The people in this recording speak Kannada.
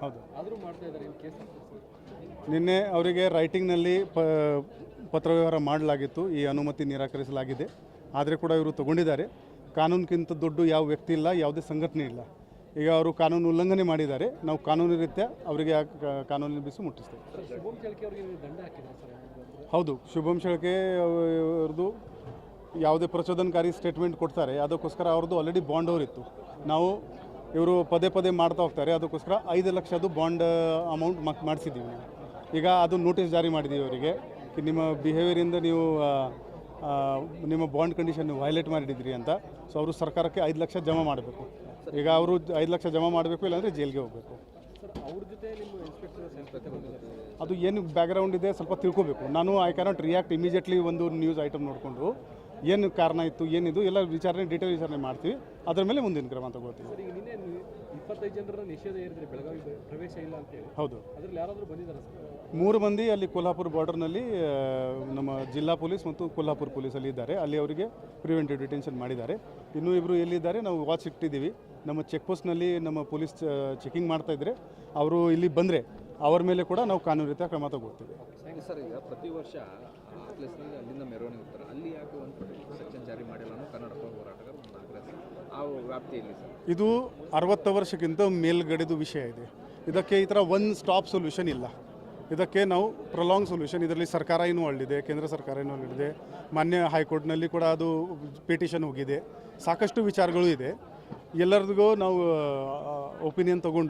ಹೌದು. ನಿನ್ನೆ ಅವರಿಗೆ ರೈಟಿಂಗ್ನಲ್ಲಿ ಪ ಪತ್ರವ್ಯವಹಾರ ಮಾಡಲಾಗಿತ್ತು ಈ ಅನುಮತಿ ನಿರಾಕರಿಸಲಾಗಿದೆ. ಆದರೆ ಕೂಡ ಇವರು ತಗೊಂಡಿದ್ದಾರೆ. ಕಾನೂನಿಗಿಂತ ದೊಡ್ಡ ಯಾವ ವ್ಯಕ್ತಿ ಇಲ್ಲ ಯಾವುದೇ ಸಂಘಟನೆ ಇಲ್ಲ. ಈಗ ಅವರು ಕಾನೂನು ಉಲ್ಲಂಘನೆ ಮಾಡಿದ್ದಾರೆ. ನಾವು ಕಾನೂನು ರೀತ್ಯ ಅವರಿಗೆ ಕಾನೂನಿನ ಬಿಸಿ ಮುಟ್ಟಿಸ್ತೇವೆ. ಹೌದು ಶುಭಂ ಶೆಳ್ಕೆ ಅವ್ರದ್ದು ಯಾವುದೇ ಪ್ರಚೋದನಕಾರಿ ಸ್ಟೇಟ್ಮೆಂಟ್ ಕೊಡ್ತಾರೆ. ಅದಕ್ಕೋಸ್ಕರ ಅವ್ರದ್ದು ಆಲ್ರೆಡಿ ಬಾಂಡ್ ಅವರಿತ್ತು. ನಾವು ಇವರು ಪದೇ ಪದೇ ಮಾಡ್ತಾ ಹೋಗ್ತಾರೆ. ಅದಕ್ಕೋಸ್ಕರ ಐದು ಲಕ್ಷದ್ದು ಬಾಂಡ್ ಅಮೌಂಟ್ ಮಕ್ ಮಾಡಿಸಿದ್ದೀವಿ ನಾವು. ಈಗ ಅದು ನೋಟಿಸ್ ಜಾರಿ ಮಾಡಿದ್ದೀವಿ ಅವರಿಗೆ. ನಿಮ್ಮ ಬಿಹೇವಿಯರಿಂದ ನೀವು ನಿಮ್ಮ ಬಾಂಡ್ ಕಂಡೀಷನ್ ವೈಲೇಟ್ ಮಾಡಿದ್ರಿ ಅಂತ. ಸೊ ಅವರು ಸರ್ಕಾರಕ್ಕೆ ಐದು ಲಕ್ಷ ಜಮಾ ಮಾಡಬೇಕು. ಈಗ ಅವರು ಐದು ಲಕ್ಷ ಜಮಾ ಮಾಡಬೇಕು, ಇಲ್ಲಾಂದರೆ ಜೈಲಿಗೆ ಹೋಗಬೇಕು. ಅದು ಏನು ಬ್ಯಾಕ್ಗ್ರೌಂಡ್ ಇದೆ ಸ್ವಲ್ಪ ತಿಳ್ಕೊಬೇಕು. ನಾನು ಐ ಕ್ಯಾನಾಟ್ ರಿಯಾಕ್ಟ್ ಇಮಿಡಿಯೇಟ್ಲಿ ಒಂದು ನ್ಯೂಸ್ ಐಟಮ್ ನೋಡಿಕೊಂಡು. ಏನು ಕಾರಣ ಇತ್ತು ಏನಿದು ಎಲ್ಲ ವಿಚಾರಣೆ ಡೀಟೇಲ್ ವಿಚಾರಣೆ ಮಾಡ್ತೀವಿ. ಅದರ ಮೇಲೆ ಮುಂದಿನ ಕ್ರಮ ಇಪ್ಪತ್ತೈದು ಜನರ ನಿಷೇಧ ಏರಿದ್ರೆ ಬೆಳಗಾವಿ ಪ್ರವೇಶ ಇಲ್ಲ ಅಂತೇಳಿ ಹೌದು. ಅದ್ರಲ್ಲಿ ಯಾರಾದರೂ ಬಂದಿದ್ದಾರೆ ಸರ್? ಮೂರು ಮಂದಿ ಅಲ್ಲಿ ಕೊಲ್ಹಾಪುರ ಬಾರ್ಡರ್ನಲ್ಲಿ ನಮ್ಮ ಜಿಲ್ಲಾ ಪೊಲೀಸ್ ಮತ್ತು ಕೊಲ್ಹಾಪುರ ಪೊಲೀಸಲ್ಲಿ ಇದ್ದಾರೆ. ಅಲ್ಲಿ ಅವರಿಗೆ ಪ್ರಿವೆಂಟಿವ್ ಡಿಟೆನ್ಷನ್ ಮಾಡಿದ್ದಾರೆ. ಇನ್ನೂ ಇಬ್ಬರು ಎಲ್ಲಿದ್ದಾರೆ ನಾವು ವಾಚ್ ಇಟ್ಟಿದ್ದೀವಿ. ನಮ್ಮ ಚೆಕ್ ಪೋಸ್ಟ್ನಲ್ಲಿ ನಮ್ಮ ಪೊಲೀಸ್ ಚೆಕಿಂಗ್ ಮಾಡ್ತಾ ಇದ್ದರೆ ಅವರು ಇಲ್ಲಿ ಬಂದರೆ ಅವ್ರ ಮೇಲೆ ಕೂಡ ನಾವು ಕಾನೂನು ರೀತಿಯ ಕ್ರಮ ತಗೋತೀವಿ ಸರ್ ಈಗ ಪ್ರತಿ ವರ್ಷ ಅಲ್ಲಿಂದ ಮೆರವಣಿಗೆ ಹೋಗ್ತಾರೆ ಅಲ್ಲಿ ಯಾಕೆ ಒಂದು ಸೆಕ್ಷನ್ ಜಾರಿ ಮಾಡಿಲ್ಲ ಅನ್ನೋ ಕನ್ನಡ ಪರ ಹೋರಾಟಗಾರ ಒಂದು ಆಗ್ರಹ ಸರ್. ಆ ವ್ಯಾಪ್ತಿಯಲ್ಲಿ ಇದು ಅರವತ್ತು ವರ್ಷಕ್ಕಿಂತ ಮೇಲ್ಗಡೆದು ವಿಷಯ ಇದೆ. ಇದಕ್ಕೆ ಈ ಥರ ಒನ್ ಸ್ಟಾಪ್ ಸೊಲ್ಯೂಷನ್ ಇಲ್ಲ. ಇದಕ್ಕೆ ನಾವು ಪ್ರೊಲಾಂಗ್ ಸೊಲ್ಯೂಷನ್ ಇದರಲ್ಲಿ ಸರ್ಕಾರ ಏನು ಒಳ್ಳಿದೆ ಕೇಂದ್ರ ಸರ್ಕಾರ ಏನು ಒಳ್ಳಿದೆ ಮಾನ್ಯ ಹೈಕೋರ್ಟ್ನಲ್ಲಿ ಕೂಡ ಅದು ಪಿಟಿಷನ್ ಹೋಗಿದೆ. ಸಾಕಷ್ಟು ವಿಚಾರಗಳು ಇದೆ. ಎಲ್ಲರಿಗೂ ನಾವು ಒಪಿನಿಯನ್ ತಗೊಂಡು